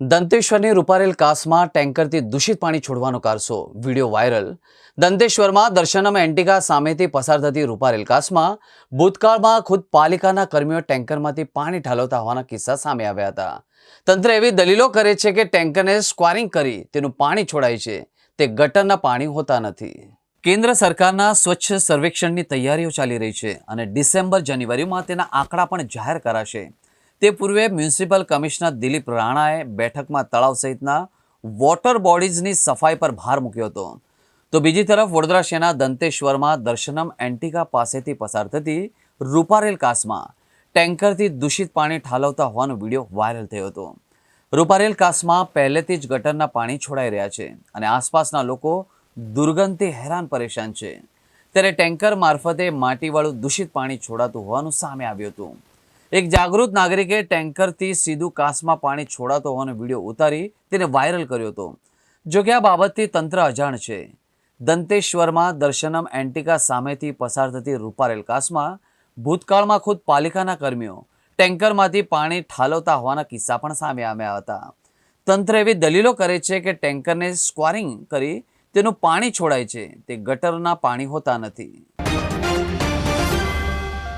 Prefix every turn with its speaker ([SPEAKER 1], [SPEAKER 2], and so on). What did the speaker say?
[SPEAKER 1] દંતેશ્વરની રૂપારેલ કાસમાં ટેન્કરથી દૂષિત પાણી છોડવાનો કારસો. Video viral. દંતેશ્વરમાં દર્શનમ એન્ટિકા સામેથી પસાર થતી રૂપારેલ કાસમાં ભૂતકાળમાં ખુદ પાલિકાના કર્મીઓ ટેન્કરમાંથી પાણી ઠાલવતા હોવાના કિસ્સા સામે આવ્યા હતા. તંત્ર એવી દલીલો કરે છે કે ટેન્કરને સ્ક્વારિંગ કરી તેનું પાણી છોડાય છે. તે ગટરના પાણી હોતા નથી. કેન્દ્ર સરકારના સ્વચ્છ સર્વેક્ષણની તૈયારીઓ ચાલી રહી છે અને ડિસેમ્બર જાન્યુઆરીમાં તેના આંકડા પણ જાહેર કરાશે. તે પૂર્વે મ્યુનિસિપલ કમિશનર દિલીપ રાણાએ બેઠકમાં તળાવ સહિતના વોટર બોડીઝની સફાઈ પર ભાર મૂક્યો હતો. તો બીજી તરફ વડોદરા શહેરના દંતેશ્વરમાં દર્શનમ એન્ટિકા પાસેથી પસાર થતી રૂપારેલ કાસમાં ટેન્કરથી દૂષિત પાણી ઠાલવતા હોવાનો વીડિયો વાયરલ થયો હતો. રૂપારેલ કાસમાં પહેલેથી જ ગટરના પાણી છોડાઈ રહ્યા છે અને આસપાસના લોકો દુર્ગંધથી હેરાન પરેશાન છે. ત્યારે ટેન્કર મારફતે માટીવાળું દૂષિત પાણી છોડાતું હોવાનું સામે આવ્યું હતું. એક જાગૃત નાગરિકે ટેન્કરથી સીધું કાસમાં પાણી છોડાતો હોવાનો વીડિયો ઉતારી તેને વાયરલ કર્યો હતો. જો કે આ બાબતથી તંત્ર અજાણ છે. દંતેશ્વરમાં દર્શનમ એન્ટિકા સામેથી પસાર થતી રૂપારેલ કાસમાં ભૂતકાળમાં ખુદ પાલિકાના કર્મીઓ ટેન્કરમાંથી પાણી ઠાલવતા હોવાના કિસ્સા પણ સામે આવ્યા હતા. તંત્ર એવી દલીલો કરે છે કે ટેન્કરને સ્ક્વારિંગ કરી તેનું પાણી છોડાય છે. તે ગટરના પાણી હોતા નથી.